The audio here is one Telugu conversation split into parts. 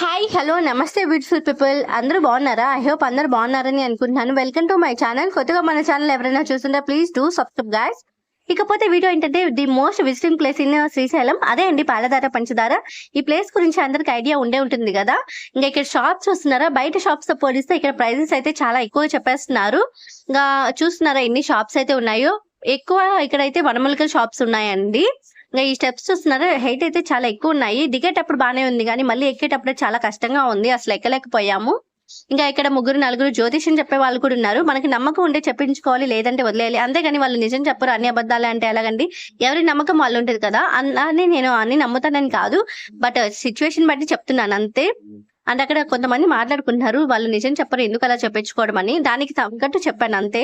హాయ్ హలో నమస్తే బ్యూటిఫుల్ పీపుల్ అందరూ బాగున్నారా? ఐ హోప్ అందరూ బాగున్నారని అనుకుంటున్నాను. వెల్కమ్ టు మై ఛానల్ కొత్తగా మన ఛానల్ ఎవరైనా చూస్తుంటే ప్లీజ్ డూ సబ్స్క్రైబ్ గాయస్ ఇకపోతే వీడియో ఏంటంటే the most visiting place in Srisailam అదే అండి పాలధార పంచదార. ఈ ప్లేస్ గురించి అందరికి ఐడియా ఉండే ఉంటుంది కదా? ఇంకా ఇక్కడ షాప్స్ చూస్తున్నారా? బయట షాప్స్తో పోలిస్తే ఇక్కడ ప్రైజెస్ అయితే చాలా ఎక్కువ చెప్పేస్తున్నారు. ఇంకా చూస్తున్నారా ఎన్ని షాప్స్ అయితే ఉన్నాయో? ఎక్కువ ఇక్కడైతే వనమూలికల షాప్స్ ఉన్నాయండి. ఇంకా ఈ స్టెప్స్ చూస్తున్నారా? హైట్ అయితే చాలా ఎక్కువ ఉన్నాయి. దిగేటప్పుడు బానే ఉంది కానీ మళ్ళీ ఎక్కేటప్పుడు చాలా కష్టంగా ఉంది. అసలు ఎక్కలేకపోయాము. ఇంకా ఇక్కడ ముగ్గురు నలుగురు జ్యోతిష్యం చెప్పే వాళ్ళు కూడా ఉన్నారు. మనకి నమ్మకం ఉంటే చెప్పించుకోవాలి లేదంటే వదిలేయాలి. అంతేగాని వాళ్ళు నిజం చెప్పరు. అన్ని అబద్ధాలే అంటే ఎలాగండి? ఎవరి నమ్మకం వాళ్ళు ఉంటుంది కదా? అని నేను అన్ని నమ్ముతానని కాదు. బట్ సిచ్యువేషన్ బట్టి చెప్తున్నాను. అంతే. అంటే అక్కడ కొంతమంది మాట్లాడుకుంటున్నారు. వాళ్ళు నిజం చెప్పరు. ఎందుకు అలా చెప్పించుకోవడం అని. దానికి తగ్గట్టు చెప్పాను. అంతే.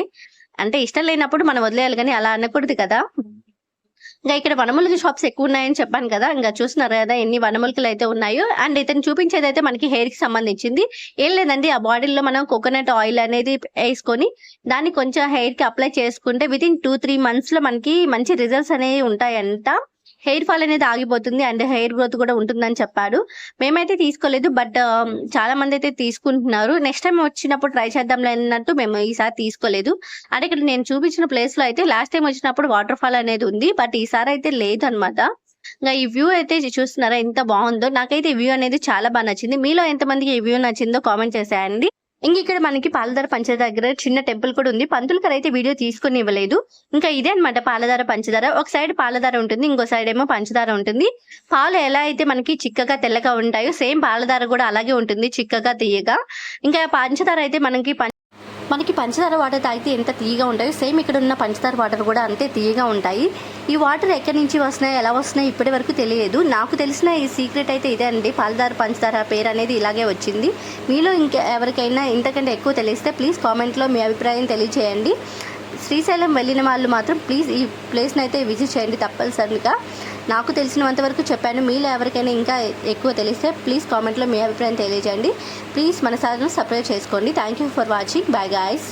అంటే ఇష్టం లేనప్పుడు మనం వదిలేయాలి కానీ అలా అనకూడదు కదా. ఇంకా ఇక్కడ వనమూలిక షాప్స్ ఎక్కువ ఉన్నాయని చెప్పాను కదా ఇంకా చూస్తున్నారు కదా ఎన్ని వనమూలికలు అయితే ఉన్నాయో. అండ్ ఇతను చూపించేది అయితే మనకి హెయిర్కి సంబంధించింది. ఏం లేదండి ఆ బాడీలో మనం కోకోనట్ ఆయిల్ అనేది వేసుకొని దాన్ని కొంచెం హెయిర్కి అప్లై చేసుకుంటే విత్ ఇన్ టూ త్రీ మంత్స్లో మనకి మంచి రిజల్ట్స్ అనేవి ఉంటాయంట. హెయిర్ ఫాల్ అనేది ఆగిపోతుంది అండ్ హెయిర్ గ్రోత్ కూడా ఉంటుందని చెప్పాడు. మేమైతే తీసుకోలేదు బట్ చాలా మంది అయితే తీసుకుంటున్నారు. నెక్స్ట్ టైం వచ్చినప్పుడు ట్రై చేద్దాంలే అన్నట్టు మేము ఈసారి తీసుకోలేదు. అంటే ఇక్కడ నేను చూపించిన ప్లేస్లో అయితే లాస్ట్ టైం వచ్చినప్పుడు వాటర్ ఫాల్ అనేది ఉంది బట్ ఈసారి అయితే లేదు అనమాట ఇంకా ఈ వ్యూ అయితే చూస్తున్నారా ఎంత బాగుందో. నాకైతే ఈ వ్యూ అనేది చాలా బాగా నచ్చింది. మీలో ఎంతమందికి ఈ వ్యూ నచ్చిందో కామెంట్ చేసేయండి. ఇంక ఇక్కడ మనకి పాలధార పంచదార దగ్గర చిన్న టెంపుల్ కూడా ఉంది. పంతులు గారు అయితే వీడియో తీసుకుని ఇవ్వలేదు. ఇంకా ఇదే అన్నమాట పాలధార పంచదార. ఒక సైడ్ పాలధార ఉంటుంది ఇంకో సైడ్ ఏమో పంచదార ఉంటుంది. పాలు ఎలా అయితే మనకి చిక్కగా తెల్లగా ఉంటాయో సేమ్ పాలధార కూడా అలాగే ఉంటుంది చిక్కగా తీయగా. ఇంకా పంచదార అయితే మనకి మనకి పంచదార వాటర్ తాగితే ఎంత తీయగా ఉంటాయో సేమ్ ఇక్కడ ఉన్న పంచదార వాటర్ కూడా అంతే తీయగా ఉంటాయి. ఈ వాటర్ ఎక్కడి నుంచి వస్తున్నాయి ఎలా వస్తున్నాయి ఇప్పటి వరకు తెలియదు. నాకు తెలిసిన ఈ సీక్రెట్ అయితే ఇదే అండి. పాలదార పంచదార పేరు అనేది ఇలాగే వచ్చింది. మీలో ఇంకా ఎవరికైనా ఇంతకంటే ఎక్కువ తెలిస్తే ప్లీజ్ కామెంట్లో మీ అభిప్రాయం తెలియజేయండి శ్రీశైలం వెళ్ళిన వాళ్ళు మాత్రం ప్లీజ్ ఈ ప్లేస్ని అయితే విజిట్ చేయండి తప్పనిసరిగా. నాకు తెలిసినంత వరకు చెప్పాను. మీలో ఎవరికైనా ఇంకా ఎక్కువ తెలిస్తే ప్లీజ్ కామెంట్లో మీ అభిప్రాయం తెలియజేయండి. ప్లీజ్ మన ఛానల్ సబ్స్క్రైబ్ చేసుకోండి. Thank you for watching. Bye guys.